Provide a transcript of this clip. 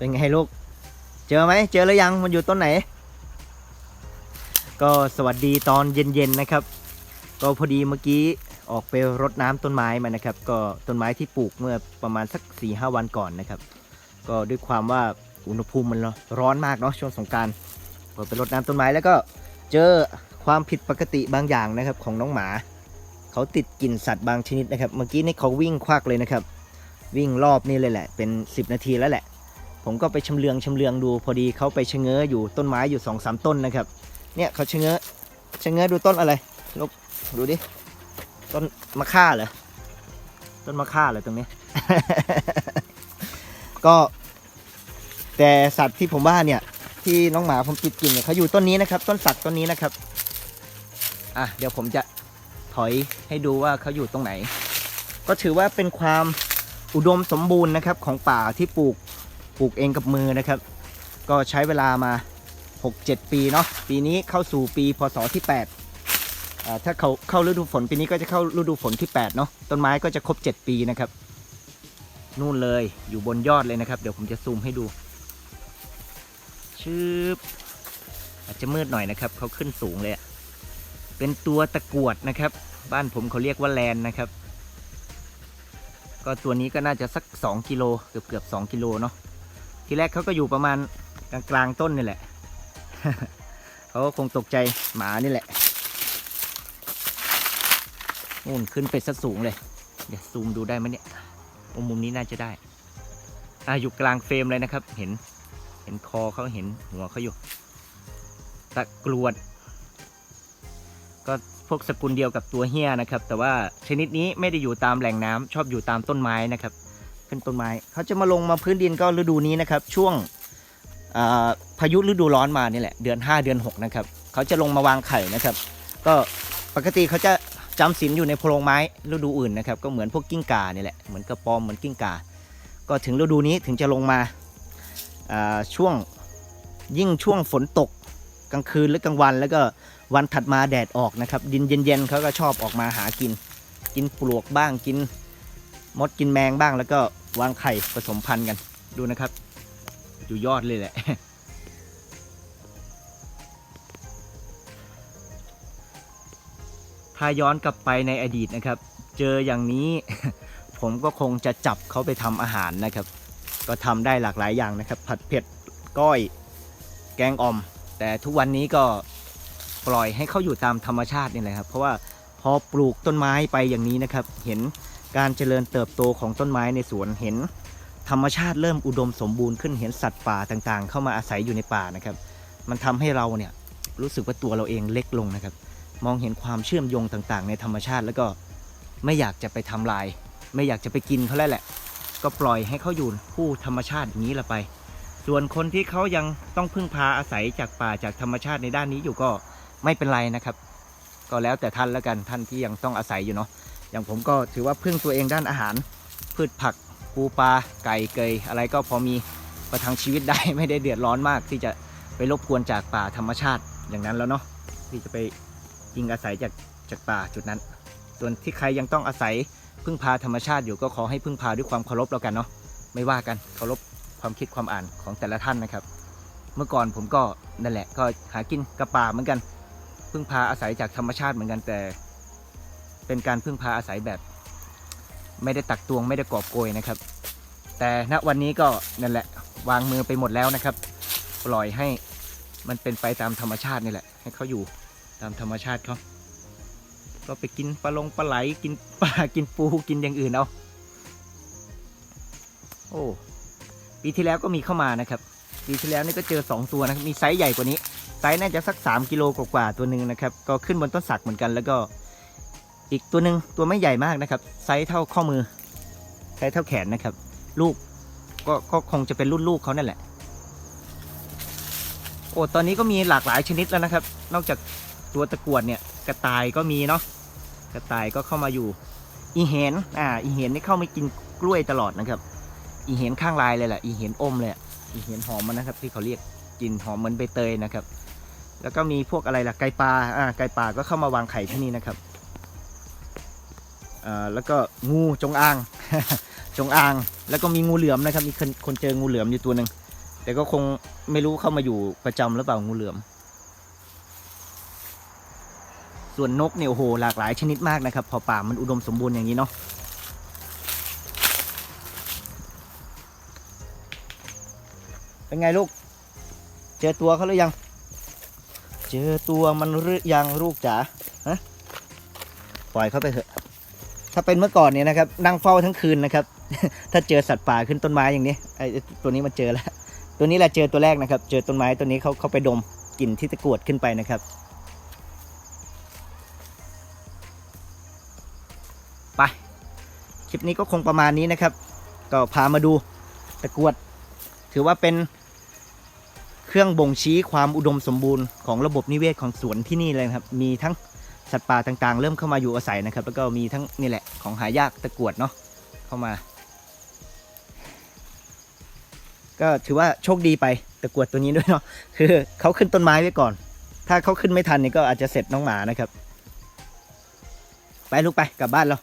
เป็นไงลูก เจอไหม เจอแล้วยัง มันอยู่ต้นไหน ก็สวัสดีตอนเย็นๆนะครับ ก็พอดีเมื่อกี้ออกไปรดน้ำต้นไม้มานะครับ ก็ต้นไม้ที่ปลูกเมื่อประมาณสัก4ีหวันก่อนนะครับ ก็ด้วยความว่าอุณหภูมิมันร้อนมากเนาะช่วงสงกรารก็ไปรดน้ำต้นไม้แล้วก็เจอความผิดปกติบางอย่างนะครับของน้องหมา เขาติดกลิ่นสัตว์บางชนิดนะครับ เมื่อกี้นี่เขาวิ่งควักเลยนะครับ วิ่งรอบนี่เลยแหละ เป็น 10 นาทีแล้วแหละ ผมก็ไปชำเลืองชำเลืองดู พอดีเขาไปชะเง้ออยู่ต้นไม้อยู่2อสต้นนะครับ เนี่ยเขาชะเง้อชะเง้อดูต้นอะไรลบดูดิต้นมะข่าเหรอต้นมะข่าเหรอตรงนี้ ก็แต่สัตว์ที่ผมว่าเนี่ย ที่น้องหมาผมติดกลินเนี่ยเขาอยู่ต้นนี้นะครับ ต้นสักต้นนี้นะครับ อะเดี๋ยวผมจะถอยให้ดูว่าเขาอยู่ตรงไหน ก็ถือว่าเป็นความอุดมสมบูรณ์นะครับ ของป่าที่ปลูก ปลูกเองกับมือนะครับ ก็ใช้เวลามา 6-7 ปีเนาะปีนี้เข้าสู่ปีพศที่8อ่าถ้าเขาเข้าฤดูฝนปีนี้ก็จะเข้าฤดูฝนที่8เนาะต้นไม้ก็จะครบ 7 ปีนะครับ นู่นเลยอยู่บนยอดเลยนะครับ เดี๋ยวผมจะซูมให้ดูชืบอาจจะมืดหน่อยนะครับเขาขึ้นสูงเลยเป็นตัวตะกรวดนะครับ บ้านผมเขาเรียกว่าแลนนะครับ ก็ตัวนี้ก็น่าจะสัก 2 กิโลเกือบเกือบ2กิโลเนาะ ทีแรกเขาก็อยู่ประมาณกลางกลางต้นนี่แหละ เขาก็คงตกใจหมานี่แหละนู่นขึ้นไปสักสูงเลย เดี๋ยวซูมดูได้ไหมเนี่ยอ้มุมนี้น่าจะได้อ่าอยู่กลางเฟรมเลยนะครับ เห็น เห็นคอเขาเห็นหัวเขาอยู่ ตะกรวด ก็พวกสกุลเดียวกับตัวเฮียนะครับ แต่ว่าชนิดนี้ไม่ได้อยู่ตามแหล่งน้ำชอบอยู่ตามต้นไม้นะครับ ขึ้นต้นไม้เขาจะมาลงมาพื้นดินก็ฤดูนี้นะครับ ช่วงพายุฤดูร้อนมานี่แหละเดือน 5 เดือน 6 นะครับเขาจะลงมาวางไข่นะครับ ก็ปกติเขาจะจำศีลอยู่ในโพรงไม้ฤดูอื่นนะครับ ก็เหมือนพวกกิ้งก่านี่แหละเหมือนกระปอมเหมือนกิ้งก่าก็ถึงฤดูนี้ถึงจะลงมาอ่าช่วงยิ่งช่วงฝนตกกลางคืนหรือกลางวัน แล้วก็วันถัดมาแดดออกนะครับ ดินเย็นๆเขาก็ชอบออกมาหากิน กินปลวกบ้างกินมดกินแมงบ้างแล้วก็ วางไข่ผสมพันธุ์กันดูนะครับอยู่ยอดเลยแหละ ถ้าย้อนกลับไปในอดีตนะครับ เจออย่างนี้ ผมก็คงจะจับเขาไปทำอาหารนะครับ ก็ทำได้หลากหลายอย่างนะครับ ผัดเผ็ดก้อย แกงอ่อม แต่ทุกวันนี้ก็ปล่อยให้เขาอยู่ตามธรรมชาตินี่แหละครับ เพราะว่าพอปลูกต้นไม้ไปอย่างนี้นะครับ เห็น การเจริญเติบโตของต้นไม้ในสวนเห็น ธรรมชาติเริ่มอุดมสมบูรณ์ขึ้นเห็นสัตว์ป่าต่างๆ เข้ามาอาศัยอยู่ในป่านะครับ มันทำให้เราเนี่ยรู้สึกว่าตัวเราเองเล็กลงนะครับ มองเห็นความเชื่อมโยงต่างๆ ในธรรมชาติแล้วก็ไม่อยากจะไปทำลาย ไม่อยากจะไปกินเขาแล้วแหละ ก็ปล่อยให้เขาอยู่ผู้ธรรมชาติอย่างนี้ละไป ส่วนคนที่เขายังต้องพึ่งพาอาศัยจากป่าจากธรรมชาติในด้านนี้อยู่ก็ไม่เป็นไรนะครับ ก็แล้วแต่ท่านแล้วกันท่านที่ยังต้องอาศัยอยู่เนาะ อย่างผมก็ถือว่าพึ่งตัวเองด้านอาหาร พืชผักปูปลาไก่เกย อะไรก็พอมีประทังชีวิตได้ไม่ได้เดือดร้อนมาก ที่จะไปรบกวนจากป่าธรรมชาติอย่างนั้นแล้วเนาะที่จะไปยิงอาศัยจากจากป่าจุดนั้น ส่วนที่ใครยังต้องอาศัยพึ่งพาธรรมชาติอยู่ก็ขอให้พึ่งพาด้วยความเคารพแล้วกันเนาะไม่ว่ากันเคารพความคิดความอ่านของแต่ละท่านนะครับ เมื่อก่อนผมก็นั่นแหละก็หากินกับป่าเหมือนกันพึ่งพาอาศัยจากธรรมชาติเหมือนกันแต่ เป็นการพึ่งพาอาศัยแบบ ไม่ได้ตักตวงไม่ได้กอบโกยนะครับ แต่ณวันนี้ก็นั่นแหละ วางมือไปหมดแล้วนะครับ ปล่อยให้มันเป็นไปตามธรรมชาตินี่แหละ ให้เขาอยู่ตามธรรมชาติเขาก็ไปกินปลาลงปลาไหลกินปลากินปูกินอย่างอื่นเอาโอ้ปีที่แล้วก็มีเข้ามานะครับปีที่แล้วนี่ก็เจอ 2 ตัวนะครับมีไซส์ใหญ่กว่านี้ไซส์น่าจะสัก 3 กิโลกว่าๆตัวหนึ่งนะครับ ก็ขึ้นบนต้นสักเหมือนกันแล้วก็ อีกตัวหนึ่งตัวไม่ใหญ่มากนะครับ ไซส์เท่าข้อมือ ไซส์เท่าแขนนะครับ ลูกก็ก็คงจะเป็นรุ่นลูกเขานั่นแหละ โอ้ตอนนี้ก็มีหลากหลายชนิดแล้วนะครับ นอกจากตัวตะกวดเนี่ยกระต่ายก็มีเนาะกระต่ายก็เข้ามาอยู่ อีเห็นอ่าอีเห็นนี่เข้ามากินกล้วยตลอดนะครับ อีเห็นข้างลายเลยแหละอีเห็นอมเลยอีเห็นหอมมันนะครับ ที่เขาเรียกกลินหอมเหมือนใบเตยนะครับ แล้วก็มีพวกอะไรล่ะไก่ปลาอ่าไก่ปลาก็เข้ามาวางไข่ที่นี่นะครับ แล้วก็งูจงอาง จงอาง แล้วก็มีงูเหลือมนะครับ มีคนคนเจองูเหลือมอยู่ตัวหนึ่งแต่ก็คงไม่รู้เข้ามาอยู่ประจำหรือเปล่างูเหลือม ส่วนนกเนี่ยโอ้โหหลากหลายชนิดมากนะครับ พอป่ามันอุดมสมบูรณ์อย่างนี้เนาะเป็นไงลูก เจอตัวเขาหรือยัง เจอตัวมันหรือยังลูกจ๋าฮะปล่อยเขาไปเถอะาเป็นเมื่อก่อนเนี่ยนะครับนั่งเฝ้าทั้งคืนนะครับ ถ้าเจอสัตว์ป่าขึ้นต้นไม้อย่างนี้ไอ้ตัวนี้มันเจอแล้ว ตัวนี้แหละเจอตัวแรกนะครับ เจอต้นไม้ตัวนี้เขาเขาไปดมกลิ่นที่ตะกวดขึ้นไปนะครับไปคลิปนี้ก็คงประมาณนี้นะครับ ก็พามาดูตะกวด ถือว่าเป็นเครื่องบ่งชี้ความอุดมสมบูรณ์ของระบบนิเวศของสวนที่นี่เลยครับ มีทั้ง สัตว์ป่าต่างๆ เริ่มเข้ามาอยู่อาศัยนะครับ แล้วก็มีทั้งนี่แหละของหายากตะกรวดเนาะเข้ามา ก็ถือว่าโชคดีไปตะกรวดตัวนี้ด้วยเนาะคือเขาขึ้นต้นไม้ไว้ก่อน ถ้าเขาขึ้นไม่ทันนี่ก็อาจจะเสร็จน้องหมานะครับ ไปลูกไปกลับบ้านเรา